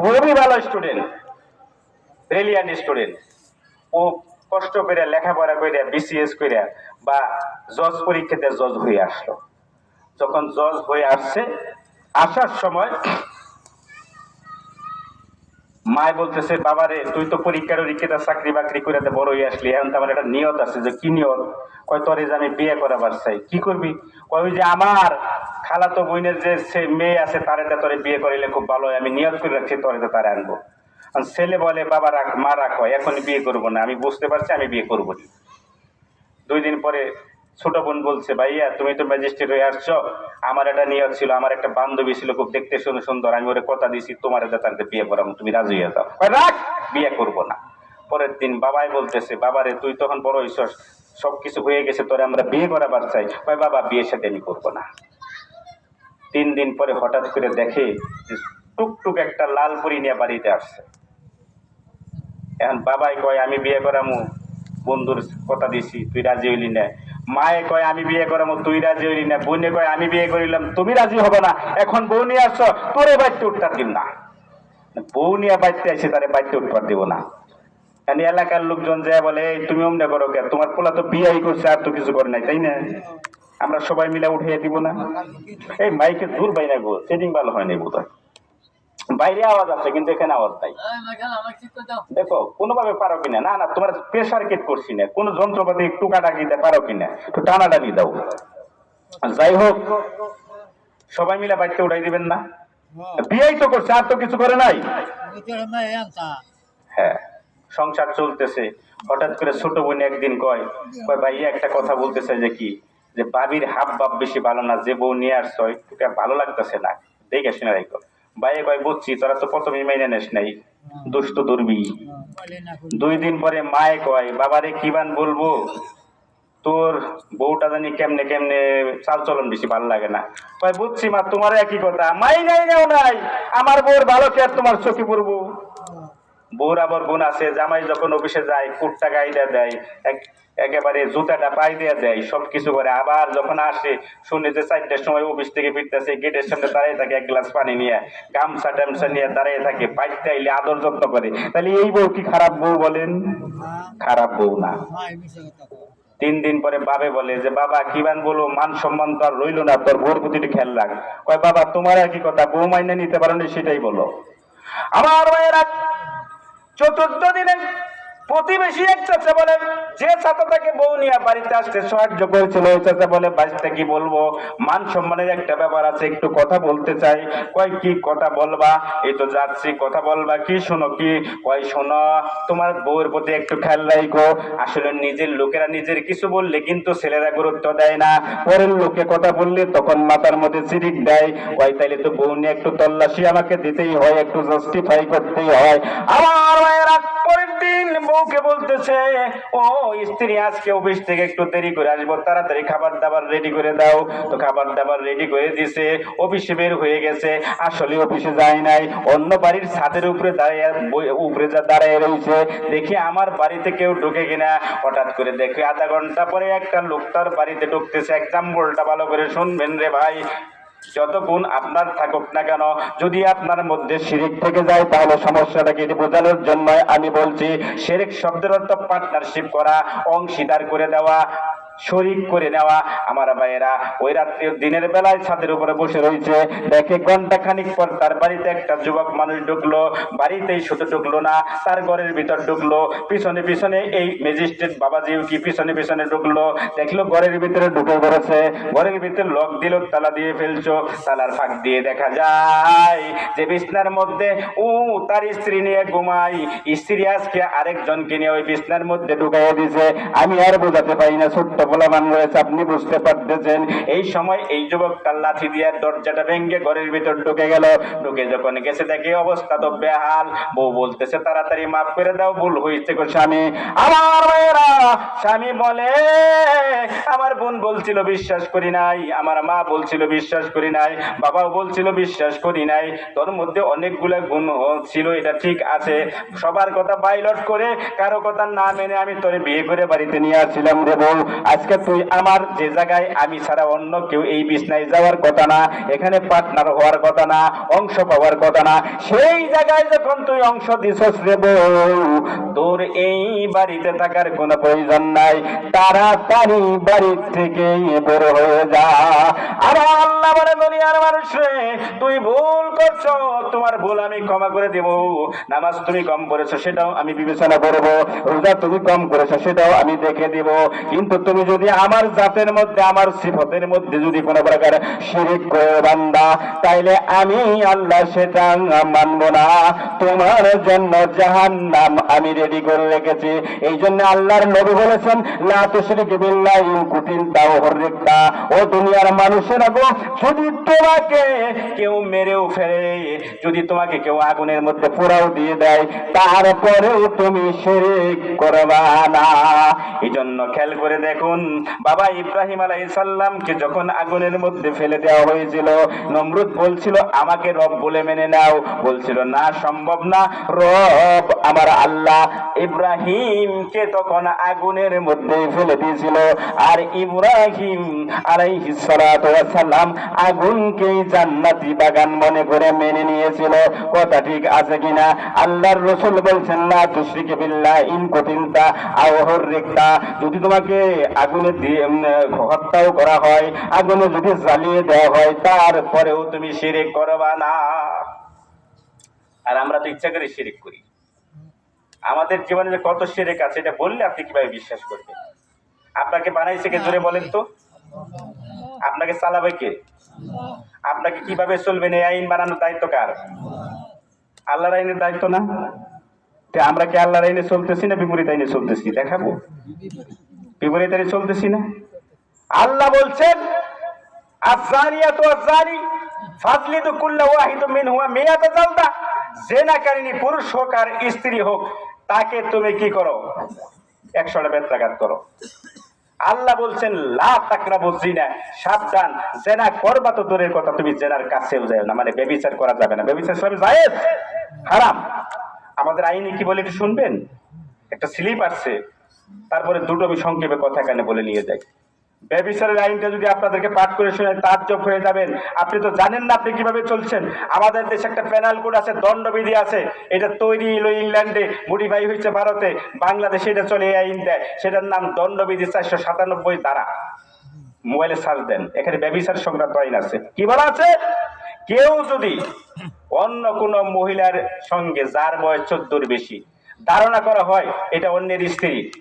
খুবই ভালো student brilliant student ও কষ্ট করে লেখাপড়া করে বিসিএস করে বা জজ পরীক্ষাতে জজ হয়ে আসলো। যখন জজ হয়ে আসছে, আসার সময় মায় বলতেছে, বাবারে, তুই তো পরীক্ষার পরীক্ষাতে চাকরি বাকরি করে বড় হয়ে আসলি। এখন তো আমার একটা নিয়ত আছে যে, কি নিয়ত? কয়, তোরে যে আমি বিয়ে করাবার চাই, কি করবি? কয়, ওই যে আমার খালাতো বইনের যে সে মেয়ে আছে তারে তো তোরে বিয়ে করিলে খুব ভালো হয়। আমি নিয়ত করে রাখছি তোরে তো তারে আনব। আর ছেলে বলে বাবা রাখ মা রাখো এখন বিয়ে করব না। আমি বুঝতে পারছি আমি বিয়ে করব না। দুই দিন পরে ছোট বোন বলছে ভাইয়া তুমি তো ম্যাজিস্ট্রেট হয়ে আসছো। আমার একটা নিয়ত ছিল আমার একটা বান্ধবী ছিল খুব দেখতে শুনে সুন্দর। আমি ওরে কথা দিছি তোমার এটা তাকে বিয়ে করাবো তুমি রাজি হয়ে যাও। রাখ! বিয়ে করব না। পরের দিন বাবাই বলতেছে বাবারে তুই তখন বড় হইছস। সব কিছু হয়ে গেছে তোরে আমরা বিয়ে করাবার চাই। বাবা বিয়ের সাথে আমি করব না। তিন দিন পরে হঠাৎ করে দেখে যে টুকটুক একটা লাল পরি নিয়ে বাড়িতে আসছে। এখন বাবাই কয়, আমি বিয়ে করামু, বন্ধুর কথা দিছি, তুই রাজি হইলি না। মায়ে কয়, আমি বিয়ে করামু, তুই রাজি হইলি না। বোনে কয়, আমি বিয়ে করিলাম, তুমি রাজি হবে না। এখন বউ নিয়ে আসছো, তোরে বাড়িতে উঠতার দিন না। বউ নিয়ে বাড়িতে আসে তারে বাড়িতে উঠবার দিব না। কারণ এলাকার লোকজন যায় বলে তুমি অমনে করো কে? তোমার পোলা তো বিয়াই করছে, আর তো কিছু করে নাই, তাই না? আমরা সবাই মিলে উঠিয়ে দিব না। এই মাইকে দূর বাইনা গো সেটিং ভালো হয়নি বোধ বাইরে আওয়াজ আছে কিন্তু এখানে আওয়াজ নাই। দেখো কোনোভাবে পারো কিনা? না না তোমার প্রেশার কেট করছি না। কোনো যন্ত্রপাতি একটু কাটা দিতে পারো কিনা? একটু টানাটানি দাও। যাই হোক সবাই মিলে বাড়িতে উঠাই দিবেন না। বিয়েই তো করছে আর তো কিছু করে নাই। হ্যাঁ সংসার চলতেছে। হঠাৎ করে ছোট বোন একদিন কয় কয় ভাই একটা কথা বলতেছে যে কি? যে বাবির হাব বাপ বেশি ভালো না, যে বউ নিয়ে আসছো তোকে ভালো লাগতেছে না? দেখে শুনে রাখো। ভাইয়ে কয়, বুঝছি, তোরা তো প্রথমে মেনে নেস নাই, দুষ্ট দুর্বি। দুই দিন পরে মায়ে কয়, বাবারে কিবান বলব? তোর বউটা জানি কেমনে কেমনে চাল চলন বেশি ভালো লাগে না। কয়, বুঝছি মা তোমার একই কথা। মাই নাই নেও নাই, আমার বউর ভালো কি তোমার চোখে পড়ব? বউর আবার বোন আছে, জামাই যখন অফিসে যায় কুটটা গাইডা দেয় একেবারে জুতাটা পাই দিয়ে দেয় সব কিছু করে। আবার যখন আসে, শুনে যে চারটার সময় অফিস থেকে ফিরতেছে, গেটের সামনে দাঁড়িয়ে থাকে, এক গ্লাস পানি নিয়ে, গামছা টামছা নিয়ে দাঁড়িয়ে থাকে বাইকটা আইলে আদর যত্ন করে। তাহলে এই বউ কি খারাপ বউ বলেন? খারাপ বউ না। তিন দিন পরে বাবে বলে যে, বাবা কিবান বলো, মান সম্মান তো আর রইল না, তোর ভোর প্রতিটি খেয়াল রাখ। কয়, বাবা, তোমার একই কথা? বউ মাইনে নিতে পারো সেটাই বলো। আমার মায়েরা চতুর্থ দিনে প্রতিবেশী এক চাচা বলে, যে চাচা তাকে বউ নিয়ে বাড়িতে আসতে সাহায্য করেছিল, ওই চাচা বলে, বাড়িতে কি বলব? মান সম্মানের একটা ব্যাপার আছে, একটু কথা বলতে চাই। কয়, কি কথা বলবা? এই তো যাচ্ছি, কথা বলবা, কি শোনো, কি? কয়, শোনো, তোমার বউয়ের প্রতি একটু খেয়াল রাখো আসলে নিজের লোকেরা নিজের কিছু বললে কিন্তু ছেলেরা গুরুত্ব দেয় না। পরের লোকে কথা বললে তখন মাথার মধ্যে চিরিক দেয়। কয়, তাইলে তো বউ নিয়ে একটু তল্লাশি আমাকে দিতেই হয়, একটু জাস্টিফাই করতেই হয়। আমার মায়েরা বউকে বলতেছে, ও, স্ত্রী, আজকে অফিস থেকে একটু দেরি করে আসব, তাড়াতাড়ি খাবার দাবার রেডি করে দাও। তো খাবার দাবার রেডি করে দিছে, অফিসে বের হয়ে গেছে। আসলে অফিসে যায় নাই, অন্য বাড়ির ছাদের উপরে দাঁড়িয়ে, উপরে যা দাঁড়িয়ে রয়েছে, দেখি আমার বাড়িতে কেউ ঢুকে কিনা। হঠাৎ করে দেখে আধা ঘণ্টা পরে একটা লোক তার বাড়িতে ঢুকতেছে। এক্সাম্পলটা ভালো করে শুনবেন রে ভাই। যত গুণ আপনার থাকুক না কেন, যদি আপনার মধ্যে শিরিক থেকে যায়, তাহলে সমস্যাটাকে এটি বোঝানোর জন্য আমি বলছি, শিরিক শব্দের অর্থ পার্টনারশিপ করা, অংশীদার করে দেওয়া শরিক করে নেওয়া আমার ভাইয়েরা। ওই রাত্রি দিনের বেলায় ছাদের উপরে বসে রয়েছে। দেখে ঘণ্টা খানিক পর তার বাড়িতে একটা যুবক মানুষ ঢুকলো। বাড়িতেই শুধু ঢুকলো না, তার ঘরের ভিতর ঢুকলো। পিছনে পিছনে এই ম্যাজিস্ট্রেট বাবাজিও কি পিছনে পিছনে ঢুকলো। দেখল ঘরের ভিতরে ঢুকে পড়েছে। ঘরের ভিতরে লক দিল, তালা দিয়ে ফেলছো, তালার ফাঁক দিয়ে দেখা যায় যে বিছনার মধ্যে ও তার স্ত্রী নিয়ে ঘুমাই। স্ত্রী আজকে আরেকজনকে নিয়ে ওই বিছনার মধ্যে ঢুকাইয়া দিছে। আমি আর বোঝাতে পারি না, ছোট্ট পোলামান রয়েছে। আপনি বুঝতে পারতেছেন, এই সময় এই যুবকটা লাঠি দিয়ে দরজাটা ভেঙে ঘরের ভিতর ঢুকে গেল। ঢুকে যখন গেছে, দেখে অবস্থা তো বেহাল। বউ বলতেছে, তাড়াতাড়ি মাফ করে দাও, ভুল হয়েছে গো স্বামী। আমার মেয়েরা স্বামী বলে, আমার বোন বলছিল বিশ্বাস করি নাই, আমার মা বলছিল বিশ্বাস করি নাই, বাবাও বলছিল বিশ্বাস করি নাই। তোর মধ্যে অনেকগুলো গুণ ছিল, এটা ঠিক আছে। সবার কথা পাইলট করে, কারও কথা না মেনে আমি তোরে বিয়ে করে বাড়িতে নিয়ে আসছিলাম রে বউ আজ আজকে তুই আমার যে জায়গায় আমি ছাড়া অন্য কেউ এই বিছনায় যাওয়ার কথা না, এখানে পার্টনার হওয়ার কথা না, অংশ পাওয়ার কথা না, সেই জায়গায় যখন তুই অংশ দিছস রে তোর এই বাড়িতে থাকার কোনো প্রয়োজন নাই তাড়াতাড়ি বাড়ি থেকে বের হয়ে যা। আর আল্লাহ বলে, দুনিয়ার মানুষ তুই ভুল করছ, তোমার ভুল আমি ক্ষমা করে দেব। নামাজ তুমি কম করেছ সেটাও আমি বিবেচনা করব, রোজা তুমি কম করেছ, সেটাও আমি দেখে দিব। কিন্তু তুমি যদি আমার জাতের মধ্যে, আমার সিফতের মধ্যে যদি কোনো প্রকার শিরিক করে বান্দা, তাইলে আমি আল্লাহ সেটা মানবো না। তোমার জন্য জাহান্নাম আমি রেডি করে রেখেছি। এই জন্য আল্লাহর নবী বলেছেন, লা তুশরিক বিল্লাহি ইন কুতিলতা হররিকতা। ও দুনিয়ার মানুষেরা গো, যদি তোমাকে কেউ মেরেও ফেলে, যদি তোমাকে কেউ আগুনের মধ্যে পোড়াও দিয়ে দেয়, তারপরেও তুমি শিরিক করবা না। এই জন্য খেয়াল করে দেখুন বাবা ইব্রাহিম আলাইহিস সালামকে যখন আগুনের মধ্যে ফেলে দেওয়া হয়েছিল, নমরুদ বলছিল, আমাকে রব বলে মেনে নাও। বলছিল, না, সম্ভব না। রব আমার আল্লাহ। ইব্রাহিমকে তখন আগুনের মধ্যে ফেলে দিয়েছিল। আর ইব্রাহিম ওয়াস সালাম আগুনকে জান্নাতি বাগান মনে করে মেনে নিয়েছিল। কথা ঠিক আছে কিনা? আল্লাহর রসুল বলছেন না তুশরিকে বিল্লাহ ইন কুতিলতা আও হুররিকতা। যদি তোমাকে আগুনে দিয়ে হত্যাও করা হয়, আগুনে যদি জ্বালিয়ে দেওয়া হয়, তারপরেও তুমি শিরিক করবা না। আর আমরা তো ইচ্ছা করে শিরিক করি। আমাদের জীবনে যে কত শিরিক আছে, এটা বললে আপনি কীভাবে বিশ্বাস করবেন? আপনাকে বানাইছে কে? জোরে বলেন তো। আপনাকে চালাবে কে? আপনাকে কীভাবে চলবেন এই আইন বানানোর দায়িত্ব কার? আল্লাহর আইনের দায়িত্ব না? আমরা কি আল্লাহর আইনে চলতেছি না বিপরীত আইনে চলতেছি? দেখাবো। বিপরীত আইনে চলতেছি না। আল্লাহ বলছেন আজানিয়া তো আজানি ফাজলি তো কুল্লা ওয়াহিদ মিন হুয়া মিয়াতা জালদা। জেনাকারিনী পুরুষ হোক আর স্ত্রী হোক, তাকে তুমি কি করো? একশোটা বেত্রাঘাত করো। আল্লাহ বলছেন, লা তাকরাবু জিনা সাবধান। জেনা করবা তো দূরের কথা, তুমি জেনার কাছেও যাও না মানে বেবিচার করা যাবে না। বেবিচার সব জায়েজ, হারাম। আমাদের আইনে কি বলে একটু শুনবেন? একটা স্লিপ আসছে তারপরে দুটো আমি সংক্ষেপে কথা এখানে বলে নিয়ে যাই। ব্যবিচারের আইনটা যদি আপনাদেরকে পাঠ করে শুনে তাজ্জব হয়ে যাবেন। আপনি তো জানেন না আপনি কীভাবে চলছেন। আমাদের দেশে একটা পেনাল কোড আছে, দণ্ডবিধি আছে। এটা তৈরি হলো ইংল্যান্ডে মডিফাই হয়েছে ভারতে। বাংলাদেশে এটা চলে এই আইন দেয়। সেটার নাম দণ্ডবিধি চারশো সাতানব্বই দ্বারা। মোবাইলে সার্চ দেন। এখানে ব্যবিচার সংক্রান্ত আইন আছে। কি বলা আছে? কেউ যদি অন্য কোন মহিলার সঙ্গে যার বয়স চোদ্দোর বেশি ধারণা করা হয়, এটা অন্যের স্ত্রী।